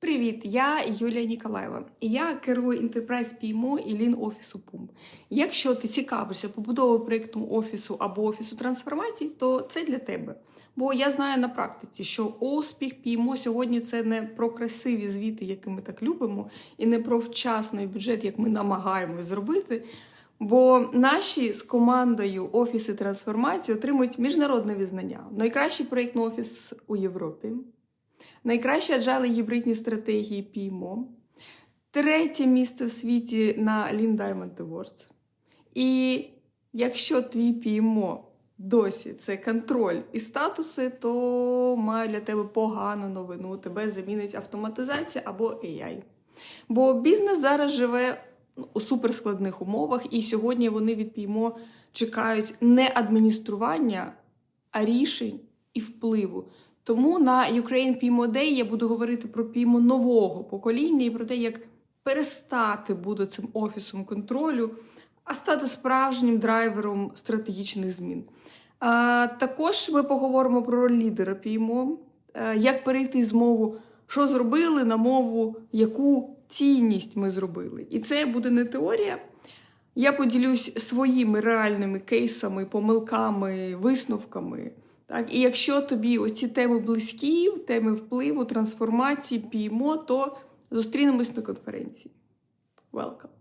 Привіт, я Юлія Ніколаєва. Я керую Enterprise PMO і Lean офісу PUM. Якщо ти цікавишся побудовою проєкту офісу або офісу трансформації, то це для тебе. Бо я знаю на практиці, що успіх PMO сьогодні це не про красиві звіти, які ми так любимо, і не про вчасний бюджет, як ми намагаємось зробити. Бо наші з командою офіси трансформації отримують міжнародне визнання. Найкращий проєктний офіс у Європі. Найкращі аджали гібридні стратегії PMO. Третє місце в світі на Lean Diamond Awards. І якщо твій PMO досі це контроль і статуси, то маю для тебе погану новину. Тебе замінить автоматизація або AI. Бо бізнес зараз живе у суперскладних умовах, і сьогодні вони від PMO чекають не адміністрування, а рішень і впливу. Тому на Ukraine PMO Day я буду говорити про PMO нового покоління і про те, як перестати бути цим офісом контролю, а стати справжнім драйвером стратегічних змін. А, також ми поговоримо про роль лідера PMO, е, як перейти з мову, що зробили, на мову, яку цінність ми зробили. І це буде не теорія. Я поділюсь своїми реальними кейсами, помилками, висновками. Так, і якщо тобі оці теми близькі, теми впливу, трансформації, піймо, то зустрінемось на конференції. Welcome!